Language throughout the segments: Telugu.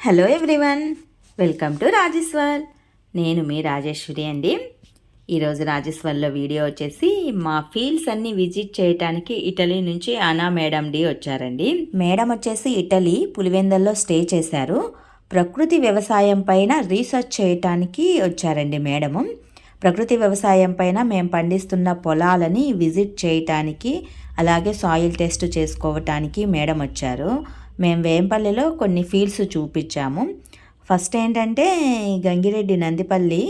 Hello everyone welcome to Rajeshwar. నేను మీ రాజేశ్వరి అండి. ఈరోజు రాజేశ్వర్లో వీడియో వచ్చేసి మా ఫీల్డ్స్ అన్ని విజిట్ చేయడానికి ఇటలీ నుంచి అనా మేడం డి వచ్చారండి. మేడం వచ్చేసి ఇటలీ పులివెందల్లో స్టే చేశారు. ప్రకృతి వ్యవసాయం పైన రీసెర్చ్ చేయటానికి వచ్చారండి మేడము. ప్రకృతి వ్యవసాయం పైన మేము పండిస్తున్న పొలాలని విజిట్ చేయటానికి అలాగే సాయిల్ టెస్ట్ చేసుకోవటానికి మేడం వచ్చారు. మేము వేంపల్లిలో కొన్ని ఫీల్డ్స్ చూపించాము. ఫస్ట్ ఏంటంటే గంగిరెడ్డి నందిపల్లి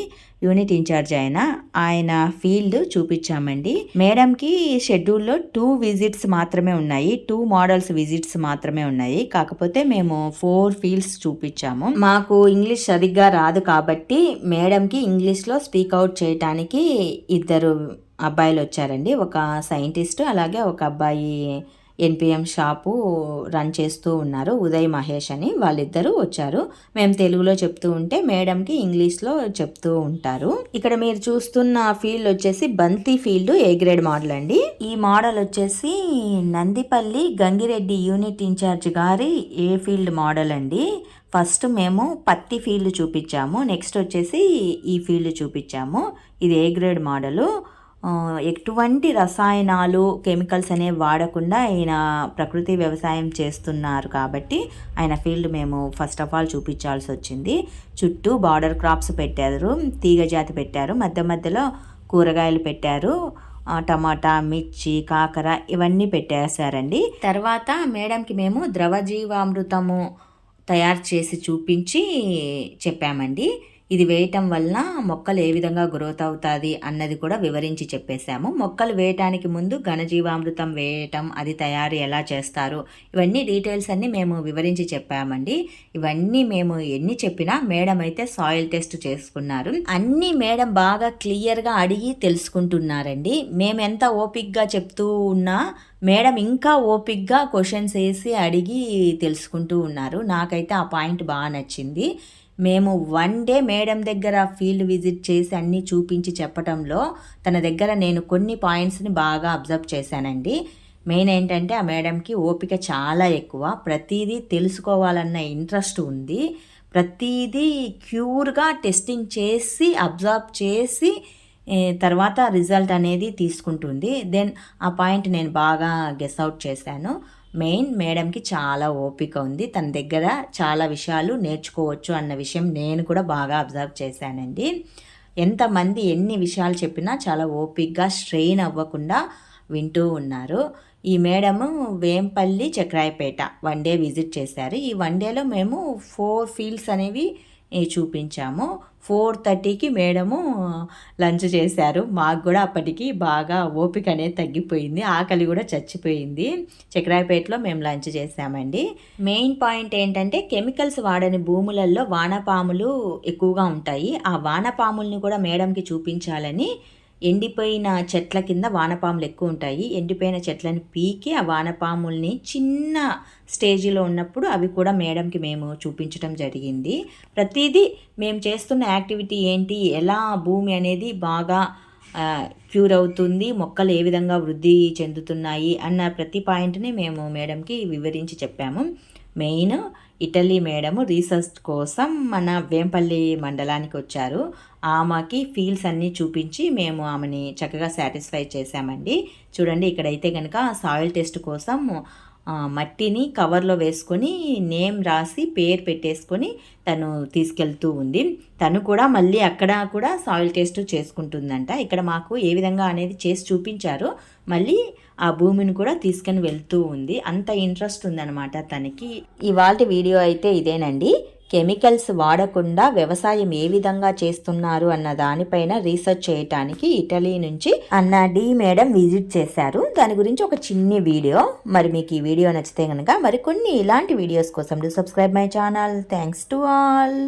యూనిట్ ఇన్ఛార్జ్ ఆయన ఆయన ఫీల్డ్ చూపించామండి. మేడంకి షెడ్యూల్లో టూ విజిట్స్ మాత్రమే ఉన్నాయి. టూ మోడల్స్ విజిట్స్ మాత్రమే ఉన్నాయి. కాకపోతే మేము ఫోర్ ఫీల్డ్స్ చూపించాము. మాకు ఇంగ్లీష్ సరిగ్గా రాదు కాబట్టి మేడంకి ఇంగ్లీష్లో స్పీక్ అవుట్ చేయటానికి ఇద్దరు అబ్బాయిలు వచ్చారండి. ఒక సైంటిస్ట్ అలాగే ఒక అబ్బాయి ఎన్పిఎం షాపు రన్ చేస్తూ ఉన్నారు. ఉదయ్ మహేష్ అని వాళ్ళిద్దరూ వచ్చారు. మేము తెలుగులో చెప్తూ ఉంటే మేడంకి ఇంగ్లీష్లో చెప్తూ ఉంటారు. ఇక్కడ మీరు చూస్తున్న ఫీల్డ్ వచ్చేసి బంతి ఫీల్డ్ ఏ గ్రేడ్ మోడల్ అండి. ఈ మోడల్ వచ్చేసి నందిపల్లి గంగిరెడ్డి యూనిట్ ఇన్ఛార్జ్ గారి ఏ ఫీల్డ్ మోడల్ అండి. ఫస్ట్ మేము పత్తి ఫీల్డ్ చూపించాము. నెక్స్ట్ వచ్చేసి ఈ ఫీల్డ్ చూపించాము. ఇది ఏ గ్రేడ్ మోడలు? ఎటువంటి రసాయనాలు కెమికల్స్ అనేవి వాడకుండా ఆయన ప్రకృతి వ్యవసాయం చేస్తున్నారు కాబట్టి ఆయన ఫీల్డ్ మేము ఫస్ట్ ఆఫ్ ఆల్ చూపించాల్సి వచ్చింది. చుట్టూ బార్డర్ క్రాప్స్ పెట్టారు తీగ జాతి పెట్టారు మధ్య మధ్యలో కూరగాయలు పెట్టారు టమాటా మిర్చి కాకర ఇవన్నీ పెట్టేశారండి. తర్వాత మేడంకి మేము ద్రవజీవామృతము తయారు చేసి చూపించి చెప్పామండి. ఇది వేయటం వలన మొక్కలు ఏ విధంగా గ్రోత్ అవుతుంది అన్నది కూడా వివరించి చెప్పేశాము. మొక్కలు వేయటానికి ముందు ఘనజీవామృతం వేయటం అది తయారు ఎలా చేస్తారు ఇవన్నీ డీటెయిల్స్ అన్నీ మేము వివరించి చెప్పామండి. ఇవన్నీ మేము ఎన్ని చెప్పినా మేడం అయితే సాయిల్ టెస్ట్ చేసుకున్నారు. అన్నీ మేడం బాగా క్లియర్గా అడిగి తెలుసుకుంటున్నారండి. మేము ఎంత ఓపిక్గా చెప్తూ ఉన్నా మేడం ఇంకా ఓపిక్గా క్వశ్చన్స్ వేసి అడిగి తెలుసుకుంటూ ఉన్నారు. నాకైతే ఆ పాయింట్ బాగా నచ్చింది. మేము వన్ డే మేడం దగ్గర ఫీల్డ్ విజిట్ చేసి అన్నీ చూపించి చెప్పడంలో తన దగ్గర నేను కొన్ని పాయింట్స్ని బాగా అబ్జర్వ్ చేశానండి. మెయిన్ ఏంటంటే ఆ మేడంకి ఓపిక చాలా ఎక్కువ. ప్రతిదీ తెలుసుకోవాలన్న ఇంట్రెస్ట్ ఉంది. ప్రతిదీ క్యూర్గా టెస్టింగ్ చేసి అబ్జర్వ్ చేసి తర్వాత రిజల్ట్ అనేది తీసుకుంటుంది. దెన్ ఆ పాయింట్ నేను బాగా గెస్ అవుట్ చేశాను. మెయిన్ మేడంకి చాలా ఓపిక ఉంది. తన దగ్గర చాలా విషయాలు నేర్చుకోవచ్చు అన్న విషయం నేను కూడా బాగా అబ్జర్వ్ చేశానండి. ఎంతమంది ఎన్ని విషయాలు చెప్పినా చాలా ఓపిక్గా స్ట్రెయిన్ అవ్వకుండా వింటూ ఉన్నారు. ఈ madam Vempalli Chakrayapeta one day visit చేశారు. ఈ వన్ డేలో మేము ఫోర్ ఫీల్డ్స్ అనేవి చూపించాము ఫోర్ థర్టీకి మేడము లంచ్ చేశారు. మాకు కూడా అప్పటికి బాగా ఓపిక అనేది తగ్గిపోయింది. ఆకలి కూడా చచ్చిపోయింది. చక్రాయపేటలో మేము లంచ్ చేసామండి మెయిన్ పాయింట్ ఏంటంటే కెమికల్స్ వాడని భూములలో వానపాములు ఎక్కువగా ఉంటాయి. ఆ వానపాముల్ని కూడా మేడంకి చూపించాలని ఎండిపోయిన చెట్ల కింద వానపాములు ఎక్కువ ఉంటాయి. ఎండిపోయిన చెట్లను పీకి ఆ వానపాముల్ని చిన్న స్టేజీలో ఉన్నప్పుడు అవి కూడా మేడంకి మేము చూపించడం జరిగింది. ప్రతిదీ మేము చేస్తున్న యాక్టివిటీ ఏంటి? ఎలా భూమి అనేది బాగా క్యూర్ అవుతుంది? మొక్కలు ఏ విధంగా వృద్ధి చెందుతున్నాయి? అన్న ప్రతి పాయింట్ని మేము మేడంకి వివరించి చెప్పాము. మెయిన్ ఇటలీ మేడము రీసెర్చ్ కోసం మన వేంపల్లి మండలానికి వచ్చారు. ఆమెకి ఫీల్స్ అన్నీ చూపించి మేము ఆమెని చక్కగా సాటిస్ఫై చేశామండి. చూడండి ఇక్కడైతే కనుక సాయిల్ టెస్ట్ కోసం మట్టిని కవర్లో వేసుకొని నేమ్ రాసి పేరు పెట్టేసుకొని తను తీసుకెళ్తూ ఉంది. తను కూడా మళ్ళీ అక్కడ కూడా సాయిల్ టెస్ట్ చేసుకుంటుందంట. ఇక్కడ మాకు ఏ విధంగా అనేది చేసి చూపించారో. మళ్ళీ ఆ భూమిని కూడా తీసుకొని వెళ్తూ ఉంది. అంత ఇంట్రెస్ట్ ఉందన్నమాట తనకి. ఇవాళ వీడియో అయితే ఇదేనండి. కెమికల్స్ వాడకుండా వ్యవసాయం ఏ విధంగా చేస్తున్నారు అన్న దానిపైన రీసెర్చ్ చేయటానికి ఇటలీ నుంచి అన్న డి మేడం విజిట్ చేశారు. దాని గురించి ఒక చిన్ని వీడియో. మరి మీకు ఈ వీడియో నచ్చితే కనుక మరికొన్ని ఇలాంటి వీడియోస్ కోసం do subscribe my channel thanks to all